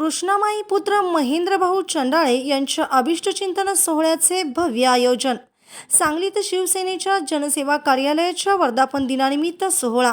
कृष्णामाई पुत्र महेंद्रभाऊ चंडाळे यांच्या अभिष्टचिंतन सोहळ्याचे भव्य आयोजन. सांगलीत शिवसेनेच्या जनसेवा कार्यालयाच्या वर्धापन दिनानिमित्त सोहळा.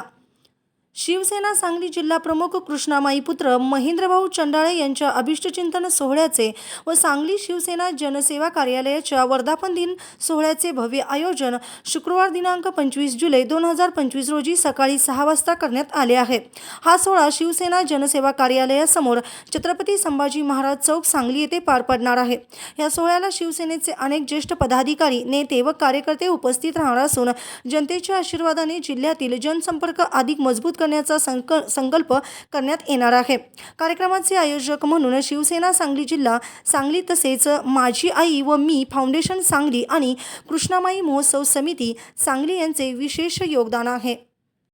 शिवसेना सांगली जिल्हा प्रमुख कृष्णामाई पुत्र महेंद्रभाऊ चंडाळे यांच्या अभिष्टचिंतन सोहळ्याचे व सांगली शिवसेना जनसेवा कार्यालयाच्या वर्धापन दिन सोहळ्याचे भव्य आयोजन शुक्रवार दिनांक पंचवीस जुलै दोन हजार पंचवीस रोजी सकाळी सहा वाजता करण्यात आले आहे. हा सोहळा शिवसेना जनसेवा कार्यालयासमोर छत्रपती संभाजी महाराज चौक सांगली येथे पार पडणार आहे. या सोहळ्याला शिवसेनेचे अनेक ज्येष्ठ पदाधिकारी नेते व कार्यकर्ते उपस्थित राहणार असून जनतेच्या आशीर्वादाने जिल्ह्यातील जनसंपर्क अधिक मजबूत करण्याचा संक संकल्प करण्यात येणार आहे. कार्यक्रमाचे आयोजक म्हणून शिवसेना सांगली जिल्हा सांगली तसेच माझी आई व मी फाउंडेशन सांगली आणि कृष्णामाई महोत्सव समिती सांगली यांचे विशेष योगदान आहे.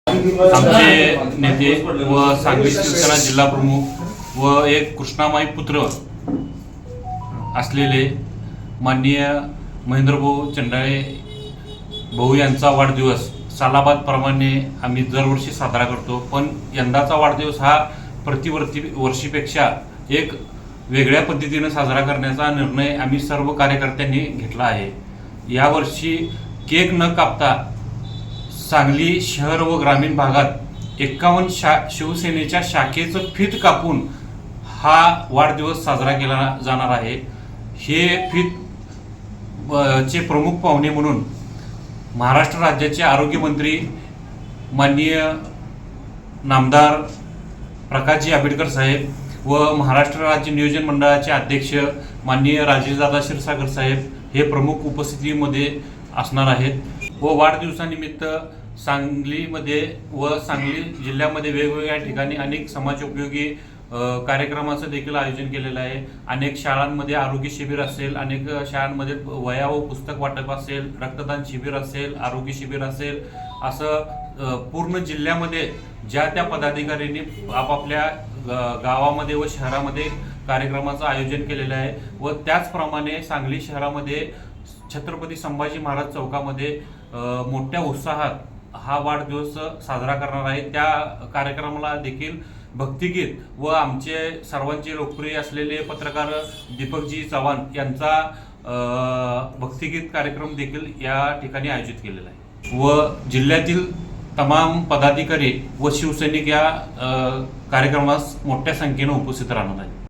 आमचे नेते व सांगली शिवसेना जिल्हा प्रमुख व एक कृष्णामाई पुत्र असलेले माननीय महेंद्रभाऊ चंडाळे भाऊ यांचा वाढदिवस सालाबादप्रमाणे आम्ही दरवर्षी साजरा करतो. पण यंदाचा वाढदिवस हा प्रतिवर्ती वर्षीपेक्षा एक वेगळ्या पद्धतीनं साजरा करण्याचा निर्णय आम्ही सर्व कार्यकर्त्यांनी घेतला आहे. यावर्षी केक न कापता सांगली शहर व ग्रामीण भागात एक्कावन्न शा शिवसेनेच्या शाखेचं फित कापून हा वाढदिवस साजरा केला जाणार आहे. हे फित चे प्रमुख पाहुणे म्हणून महाराष्ट्र राज्याचे आरोग्यमंत्री माननीय नामदार प्रकाशजी आंबेडकर साहेब व महाराष्ट्र राज्य नियोजन मंडळाचे अध्यक्ष माननीय राजेशदादा क्षीरसागर साहेब हे प्रमुख उपस्थितीमध्ये असणार आहेत व वाढदिवसानिमित्त सांगलीमध्ये व सांगली जिल्ह्यामध्ये वेगवेगळ्या ठिकाणी अनेक समाजोपयोगी उपयोगी कार्यक्रमाचं देखील आयोजन केलेलं आहे. अनेक शाळांमध्ये आरोग्य शिबिर असेल अनेक शाळांमध्ये वया व पुस्तक वाटप असेल रक्तदान शिबिर असेल आरोग्य शिबिर असेल असं पूर्ण जिल्ह्यामध्ये ज्या त्या पदाधिकाऱ्यांनी आपापल्या गावामध्ये व शहरामध्ये कार्यक्रमाचं आयोजन केलेलं आहे व त्याचप्रमाणे सांगली शहरामध्ये छत्रपती संभाजी महाराज चौकामध्ये मोठ्या उत्साहात हा वाढदिवस साजरा करणार आहे. त्या कार्यक्रमाला देखील भक्तिगीत व आमचे सर्वांचे लोकप्रिय असलेले पत्रकार दीपकजी चव्हाण यांचा भक्तिगीत कार्यक्रम देखील या ठिकाणी आयोजित केलेला आहे. व जिल्ह्यातील तमाम पदाधिकारी व शिवसैनिक या कार्यक्रमास मोठ्या संख्येनं उपस्थित राहणार आहेत.